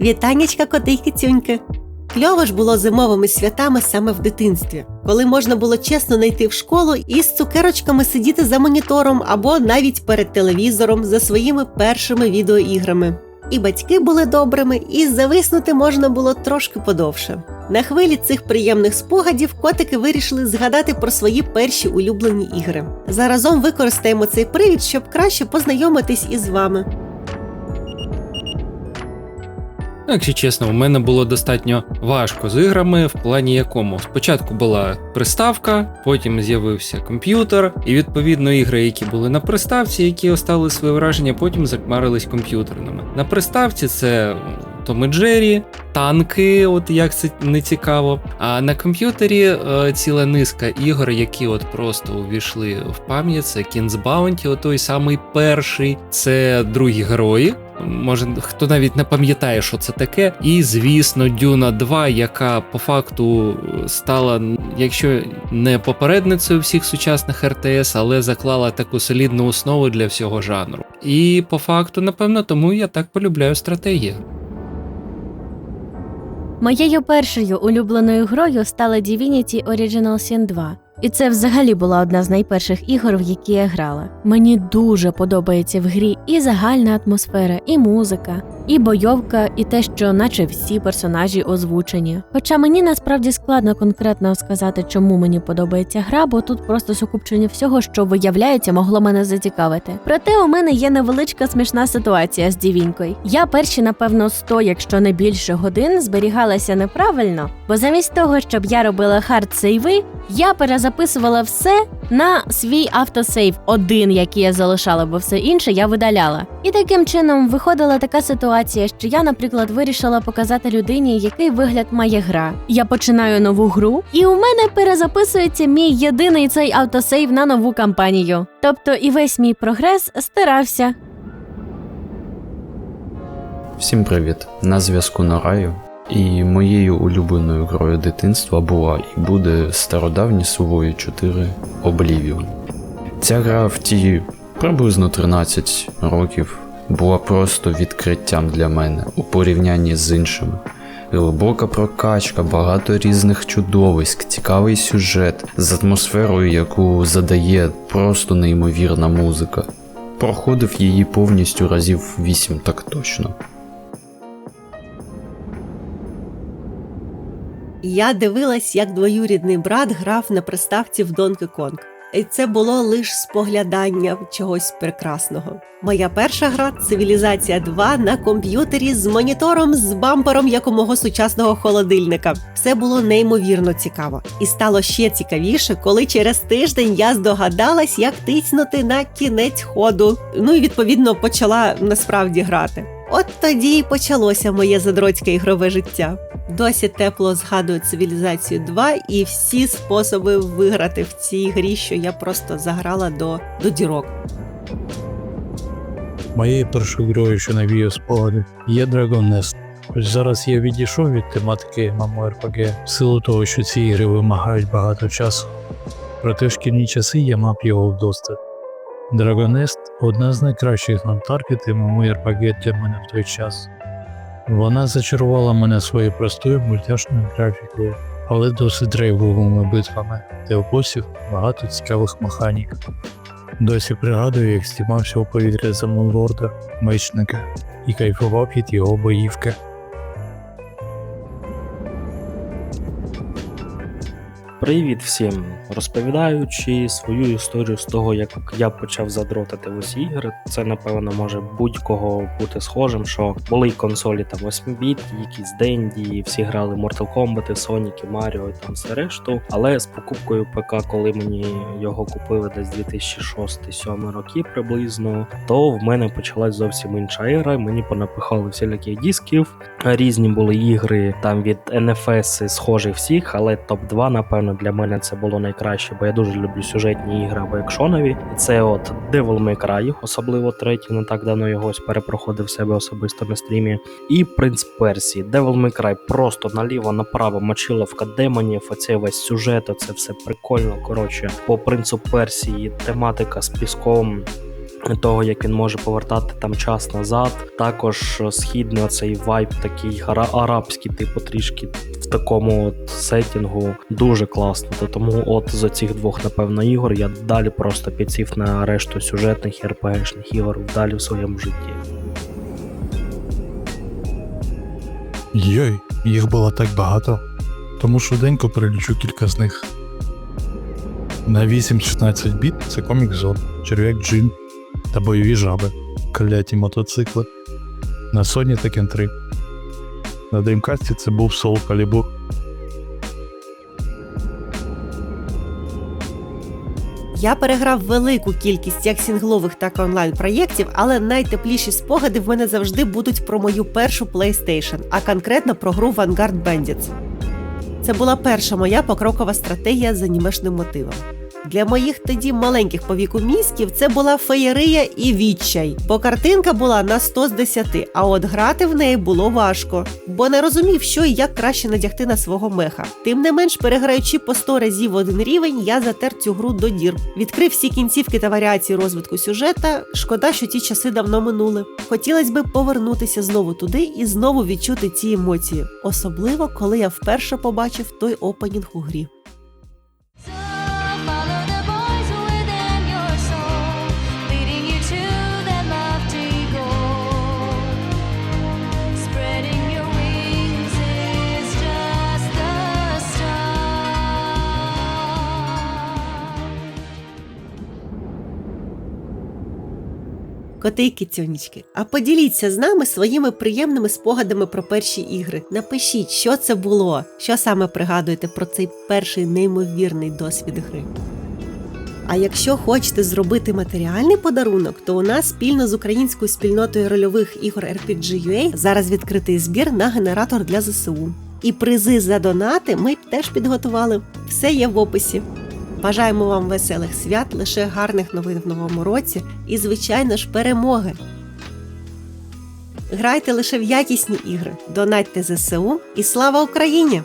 Вітаннячка, котики цюньки! Кльово ж було зимовими святами саме в дитинстві, коли можна було чесно не в школу і з цукерочками сидіти за монітором або навіть перед телевізором за своїми першими відеоіграми. І батьки були добрими, і зависнути можна було трошки подовше. На хвилі цих приємних спогадів котики вирішили згадати про свої перші улюблені ігри. Заразом використаємо цей привід, щоб краще познайомитись із вами. Ну, якщо чесно, у мене було достатньо важко з іграми, в плані якому спочатку була приставка, потім з'явився комп'ютер, і відповідно ігри, які були на приставці, які оставили своє враження, потім закмарились комп'ютерними. На приставці це Том і Джері, танки, от як це не цікаво. А на комп'ютері е, ціла низка ігор, які от просто увійшли в пам'ять. Це Bounty, той самий перший, це другі герої. Може, хто навіть не пам'ятає, що це таке. І, звісно, Дюна 2, яка по факту стала, якщо не попередницею всіх сучасних РТС, але заклала таку солідну основу для всього жанру. І по факту, напевно, тому я так полюбляю стратегії. Моєю першою улюбленою грою стала Divinity Original Sin 2. І це взагалі була одна з найперших ігор, в які я грала. Мені дуже подобається в грі і загальна атмосфера, і музика, і бойовка, і те, що наче всі персонажі озвучені. Хоча мені насправді складно конкретно сказати, чому мені подобається гра, бо тут просто сукупчення всього, що виявляється, могло мене зацікавити. Проте у мене є невеличка смішна ситуація з дівінькою. Я перші, напевно, 100, якщо не більше годин, зберігалася неправильно, бо замість того, щоб я робила хард-сейви, я перезаписувала все на свій автосейв, один, який я залишала, бо все інше я видаляла. І таким чином виходила така ситуація, що я, наприклад, вирішила показати людині, який вигляд має гра. Я починаю нову гру, і у мене перезаписується мій єдиний цей автосейв на нову кампанію. Тобто і весь мій прогрес стирався. Всім привіт! На зв'язку Нараю. І моєю улюбленою грою дитинства була і буде стародавні Сувої 4 Oblivion. Ця гра в ті приблизно 13 років була просто відкриттям для мене у порівнянні з іншими. Глибока прокачка, багато різних чудовиськ, цікавий сюжет з атмосферою, яку задає просто неймовірна музика. Проходив її повністю разів 8 так точно. Я дивилась, як двоюрідний брат грав на приставці в Donkey Kong. І це було лише споглядання чогось прекрасного. Моя перша гра цивілізація 2 на комп'ютері з монітором з бампером як у мого сучасного холодильника. Все було неймовірно цікаво, і стало ще цікавіше, коли через тиждень я здогадалась, як тиснути на кінець ходу. Ну і відповідно почала насправді грати. От тоді й почалося моє задроцьке ігрове життя. Досі тепло згадую цивілізацію 2 і всі способи виграти в цій грі, що я просто заграла до, до дірок. Моєю першою грою, що навіяв спогади, є Dragon Nest. Хоч зараз я відійшов від тематики MMORPG в силу того, що ці ігри вимагають багато часу. Проте в шкільні часи я мав його вдосталь. Dragon Nest – одна з найкращих non-target MMORPG для мене в той час. Вона зачарувала мене своєю простою мультяшною графікою, але досить драйвовими битвами, де у босів багато цікавих механік. Досі пригадую, як стімався у повітря за Мунлорда, мечника, і кайфував від його боївки. Привіт всім! Розповідаючи свою історію з того, як я почав задротати в ігри, це напевно може будь-кого бути схожим, що були консолі там 8 біт, якісь Денді, всі грали Mortal Kombat, Sonic, Mario і там все решту. Але з покупкою ПК, коли мені його купили десь 2006-2007 роки приблизно, то в мене почалась зовсім інша ера. Мені понапихали всіляких дисків. Різні були ігри там від NFS схожі всіх, але топ-2, напевно, для мене це було найкраще, бо я дуже люблю сюжетні ігри або екшонові. Це от Devil May Cry, особливо третій, не так давно його ось перепроходив себе особисто на стрімі. І Принц Персії. Devil May Cry просто наліво, направо, мочиловка демонів, оцей весь сюжет, оце все прикольно. Коротше, по принцу Персії тематика з піском. того, як він може повертати там час назад. Також східний оцей вайб, такий ара- арабський, типу, трішки в такому от сетінгу дуже класно. То тому от з цих двох, напевно, ігор я далі просто підсів на решту сюжетних і РПГшних ігор далі в своєму житті. Йой, їх було так багато. Тому швиденько перелічу кілька з них. На 8-16 біт це комік Зон, черв'як Джин та бойові жаби, кляті мотоцикли. На Sony Tekken 3. На Dreamcast це був Soul Calibur. Я переграв велику кількість як сінглових, так і онлайн проєктів, але найтепліші спогади в мене завжди будуть про мою першу PlayStation, а конкретно про гру Vanguard Bandits. Це була перша моя покрокова стратегія з анімешним мотивом. Для моїх тоді маленьких по віку мізків це була феєрия і відчай, бо картинка була на 100 з 10, а от грати в неї було важко, бо не розумів, що і як краще надягти на свого меха. Тим не менш, переграючи по 100 разів один рівень, я затер цю гру до дір. Відкрив всі кінцівки та варіації розвитку сюжета. Шкода, що ті часи давно минули. Хотілося би повернутися знову туди і знову відчути ці емоції, особливо коли я вперше побачив той опенінг у грі. Коти і кицюнічки, а поділіться з нами своїми приємними спогадами про перші ігри. Напишіть, що це було, що саме пригадуєте про цей перший неймовірний досвід гри. А якщо хочете зробити матеріальний подарунок, то у нас спільно з українською спільнотою рольових ігор RPG.ua зараз відкритий збір на генератор для ЗСУ. І призи за донати ми теж підготували. Все є в описі. Бажаємо вам веселих свят, лише гарних новин в новому році і, звичайно ж, перемоги. Грайте лише в якісні ігри, донатьте ЗСУ і слава Україні!